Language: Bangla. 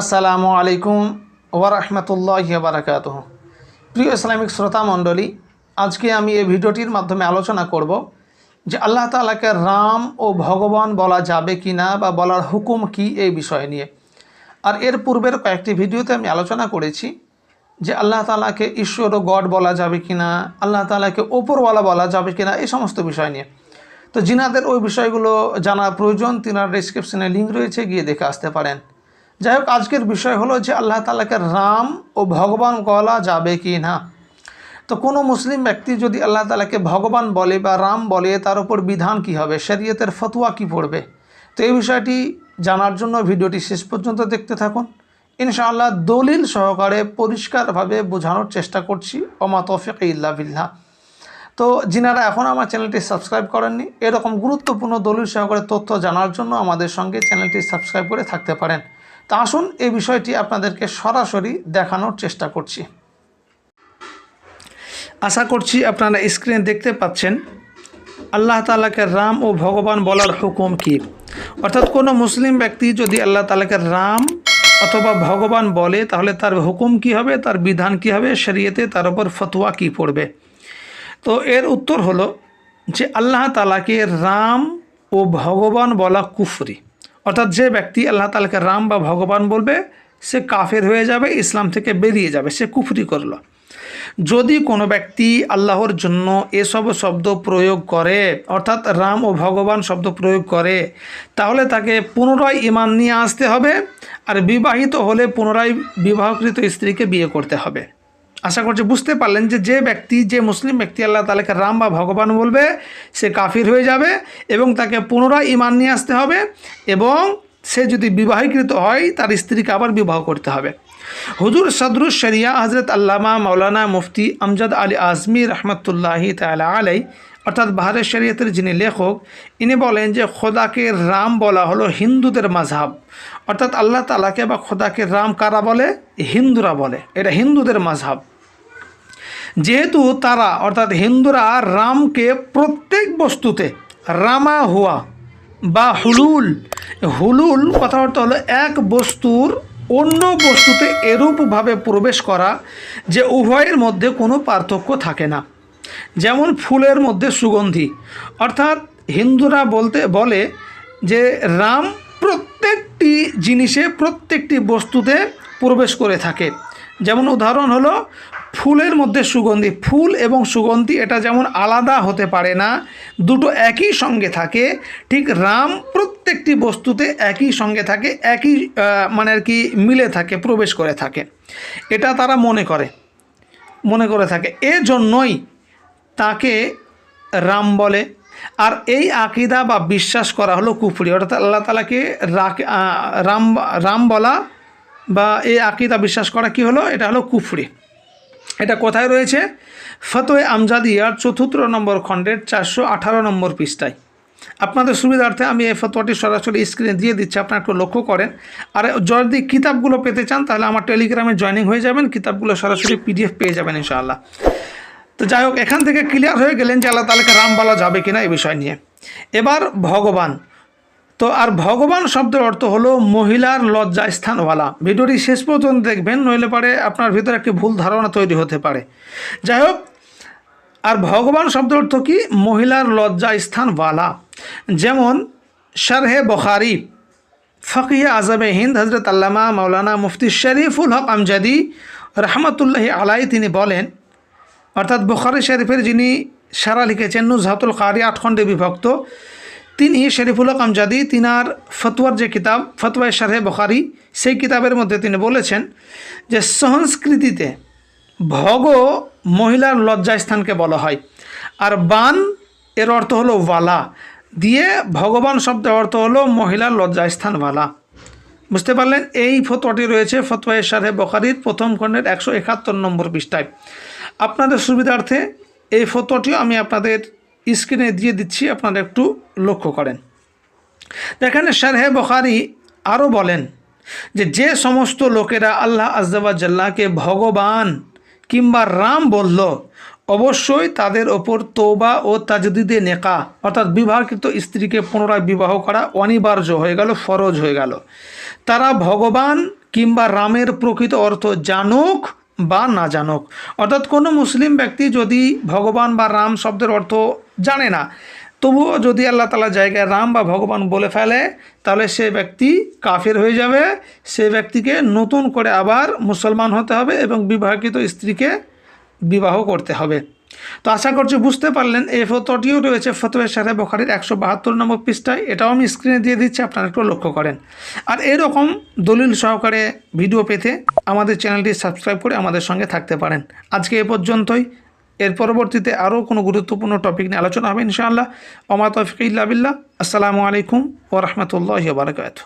আসসালামু আলাইকুম ওয়ারহমতুল্লাহ বারাকাত প্রিয় ইসলামিক শ্রোতা মণ্ডলী, আজকে আমি এই ভিডিওটির মাধ্যমে আলোচনা করব যে আল্লাহ তালাকে রাম ও ভগবান বলা যাবে কি না বা বলার হুকুম কি এই বিষয় নিয়ে। আর এর পূর্বের কয়েকটি ভিডিওতে আমি আলোচনা করেছি যে আল্লাহ তালাকে ঈশ্বর ও গড বলা যাবে কি না আল্লাহ তালাকে ওপরওয়ালা বলা যাবে কি না এই সমস্ত বিষয় নিয়ে। তো জিনাদের ওই বিষয়গুলো জানা প্রয়োজন, তিনার ডিসক্রিপশনে লিঙ্ক রয়েছে, গিয়ে দেখে আসতে পারেন। যাই হোক আজকের বিষয় হলো যে আল্লাহ তালাকে রাম ও ভগবান বলা যাবে কি না। তো কোনো মুসলিম ব্যক্তি যদি আল্লাহ তালাকে ভগবান বলে বা রাম বলে, তার উপর বিধান কি হবে? শরীয়তের ফতুয়া কি পড়বে? তো এই বিষয়টি জানার জন্য ভিডিওটি শেষ পর্যন্ত দেখতে থাকুন। ইনশাআল্লাহ দলিল সহকারে পরিষ্কারভাবে বোঝানোর চেষ্টা করছি। ওমা তৌফিক ইল্লা বিল্লাহ। তো যিনারা এখন আমার চ্যানেলটি সাবস্ক্রাইব করেননি, এরকম গুরুত্বপূর্ণ দলিল সহকারে তথ্য জানার জন্য আমাদের সঙ্গে চ্যানেলটি সাবস্ক্রাইব করে থাকতে পারেন। তা আসুন এই বিষয়টি আপনাদেরকে সরাসরি দেখানোর চেষ্টা করছি। আশা করছি আপনারা স্ক্রিনে দেখতে পাচ্ছেন, আল্লাহ তালাকে রাম ও ভগবান বলার হুকুম কি? অর্থাৎ কোনো মুসলিম ব্যক্তি যদি আল্লাহ তালাকে রাম অথবা ভগবান বলে, তাহলে তার হুকুম কি হবে, তার বিধান কি হবে, শরীয়তে তার উপর ফতোয়া কি পড়বে? তো এর উত্তর হলো যে আল্লাহ তালাকে রাম ও ভগবান বলা কুফরি। অর্থাৎ যে ব্যক্তি আল্লাহ তালাকে রাম বা ভগবান বলবে, সে কাফের হয়ে যাবে, ইসলাম থেকে বেরিয়ে যাবে, সে কুফরি করল। যদি কোনো ব্যক্তি আল্লাহর জন্য এসব শব্দ প্রয়োগ করে, অর্থাৎ রাম ও ভগবান শব্দ প্রয়োগ করে, তাহলে তাকে পুনরায় ইমান নিয়ে আসতে হবে, আর বিবাহিত হলে পুনরায় বিবাহকৃত স্ত্রীকে বিয়ে করতে হবে। আশা করছি বুঝতে পারলেন যে যে ব্যক্তি, যে মুসলিম ব্যক্তি আল্লাহ তালাকে রাম বা ভগবান বলবে, সে কাফির হয়ে যাবে এবং তাকে পুনরায় ইমান নিয়ে আসতে হবে এবং সে যদি বিবাহীকৃত হয়, তার স্ত্রীকে আবার বিবাহ করতে হবে। হুজুর সদরুস শরিয়া হজরত আল্লামা মৌলানা মুফতি আমজাদ আলী আজমি রহমতুল্লাহি তালা আলাই অর্থাৎ বাহারের শরীয়তের যিনি লেখক, ইনি বলেন যে খোদাকে রাম বলা হলো হিন্দুদের মাঝহাব। অর্থাৎ আল্লাহ তালাকে বা খোদাকে রাম কারা বলে? হিন্দুরা বলে। এটা হিন্দুদের মাঝহাব। যেহেতু তারা, অর্থাৎ হিন্দুরা রামকে প্রত্যেক বস্তুতে, রামা হুয়া বা হুলুল হুলুল কথা অর্থ হলো এক বস্তুর অন্য বস্তুতে এরূপভাবে প্রবেশ করা, যে উভয়ের মধ্যে কোনো পার্থক্য থাকে না। যেমন ফুলের মধ্যে সুগন্ধি। অর্থাৎ হিন্দুরা বলতে, বলে যে রাম প্রত্যেকটি জিনিসে প্রত্যেকটি বস্তুতে প্রবেশ করে থাকে। যেমন উদাহরণ হলো, ফুলের মধ্যে সুগন্ধি। ফুল এবং সুগন্ধি এটা যেমন আলাদা হতে পারে না, দুটো একই সঙ্গে থাকে। ঠিক রাম প্রত্যেকটি বস্তুতে একই সঙ্গে থাকে, একই মানে আর কি মিলে থাকে, প্রবেশ করে থাকে। এটা তারা মনে করে মনে করে থাকে। এজন্যই তাকে রাম বলে। আর এই আকিদা বা বিশ্বাস করা হলো কুফরি। অর্থাৎ আল্লাহ তালাকে রাম রাম বলা বা এই আকিদা বিশ্বাস করা কি হলো? এটা হলো কুফরি। এটা কোথায় রয়েছে? ফতোয় আমজাদিয়ার চতুর্থ নম্বর খণ্ডের চারশো আঠারো নম্বর পৃষ্ঠায়। আপনাদের সুবিধার্থে আমি এই ফতোয়াটি সরাসরি স্ক্রিনে দিয়ে দিচ্ছি। আপনারা একটু লক্ষ্য করেন। আর যদি কিতাবগুলো পেতে চান, তাহলে আমার টেলিগ্রামে জয়নিং হয়ে যাবেন। কিতাবগুলো সরাসরি পিডিএফ পেয়ে যাবেন ইনশাআল্লাহ। তো যাই হোক, এখান থেকে ক্লিয়ার হয়ে গেলেন যে আল্লাহ তালাকে রাম বলা যাবে কিনা এই বিষয় নিয়ে। এবার ভগবান। তো আর ভগবান শব্দের অর্থ হলো মহিলার লজ্জা স্থানওয়ালা। ভিডিওটি শেষ পর্যন্ত দেখবেন, নইলে পারে আপনার ভিতরে একটি ভুল ধারণা তৈরি হতে পারে। যাই হোক, আর ভগবান শব্দের অর্থ কি? মহিলার লজ্জা স্থানওয়ালা। যেমন, শারহে বখারি ফকিয়া আজমে হিন্দ হজরত আল্লামা মৌলানা মুফতি শরীফুল হক আমজাদি রহমতুল্লাহ আলাই তিনি বলেন অর্থাৎ বখারি শরীফের যিনি সারা লিখেছেন, নুজহাতুল কারি আট খণ্ডে বিভক্ত, তিনি শরীফুল আমজাদি, তিনার ফতুয়ার যে কিতাব ফতুয়া শাহে বখারি, সেই কিতাবের মধ্যে তিনি বলেছেন যে সংস্কৃতিতে ভগ মহিলার লজ্জাস্থানকে বলা হয়। আর বান, এর অর্থ হলো ওয়ালা। দিয়ে ভগবান শব্দের অর্থ হলো মহিলার লজ্জাস্থান ওয়ালা বুঝতে পারলেন? এই ফতোয়াটি রয়েছে ফতোয়া শাহে বখারির প্রথম খণ্ডের একশো একাত্তর নম্বর পৃষ্ঠায়। আপনাদের সুবিধার্থে এই ফতোয়াটিও আমি আপনাদের স্ক্রিনে দিয়ে দিচ্ছি, আপনারা একটু লক্ষ্য করেন। এখানে শারহে বখারি আরও বলেন যে যে সমস্ত লোকেরা আল্লাহ আজ্জাবাজাল্লাহকে ভগবান কিংবা রাম বলল, অবশ্যই তাদের ওপর তোবা ও তাজদিদে নেকা, অর্থাৎ বিবাহকৃত স্ত্রীকে পুনরায় বিবাহ করা অনিবার্য হয়ে গেল, ফরজ হয়ে গেল। তারা ভগবান কিংবা রামের প্রকৃত অর্থ জানুক বা না জানুক। অর্থাৎ কোনো মুসলিম ব্যক্তি যদি ভগবান বা রাম শব্দের অর্থ জানে না, তবুও যদি আল্লাহ তালা জায়গায় রাম বা ভগবান বলে ফেলে, তাহলে সে ব্যক্তি কাফের হয়ে যাবে। সে ব্যক্তিকে নতুন করে আবার মুসলমান হতে হবে এবং বিবাহিত স্ত্রীকে বিবাহ করতে হবে। তো আশা করছি বুঝতে পারলেন, এই ফটোটিও রয়েছে ফতোয়া সাথে বখারির একশো বাহাত্তর নম্বর পৃষ্ঠায়, এটাও আমি স্ক্রিনে দিয়ে দিচ্ছি, আপনারা একটু লক্ষ্য করেন। আর এরকম দলিল সহকারে ভিডিও পেতে আমাদের চ্যানেলটি সাবস্ক্রাইব করে আমাদের সঙ্গে থাকতে পারেন। আজকে এ পর্যন্তই, এর পরবর্তীতে আরও কোনো গুরুত্বপূর্ণ টপিক নিয়ে আলোচনা হবে ইনশাআল্লাহ। ওমা ইল্লা বিল্লাহ। আসসালামু আলাইকুম ওরহমতুল্লাহ বারকাত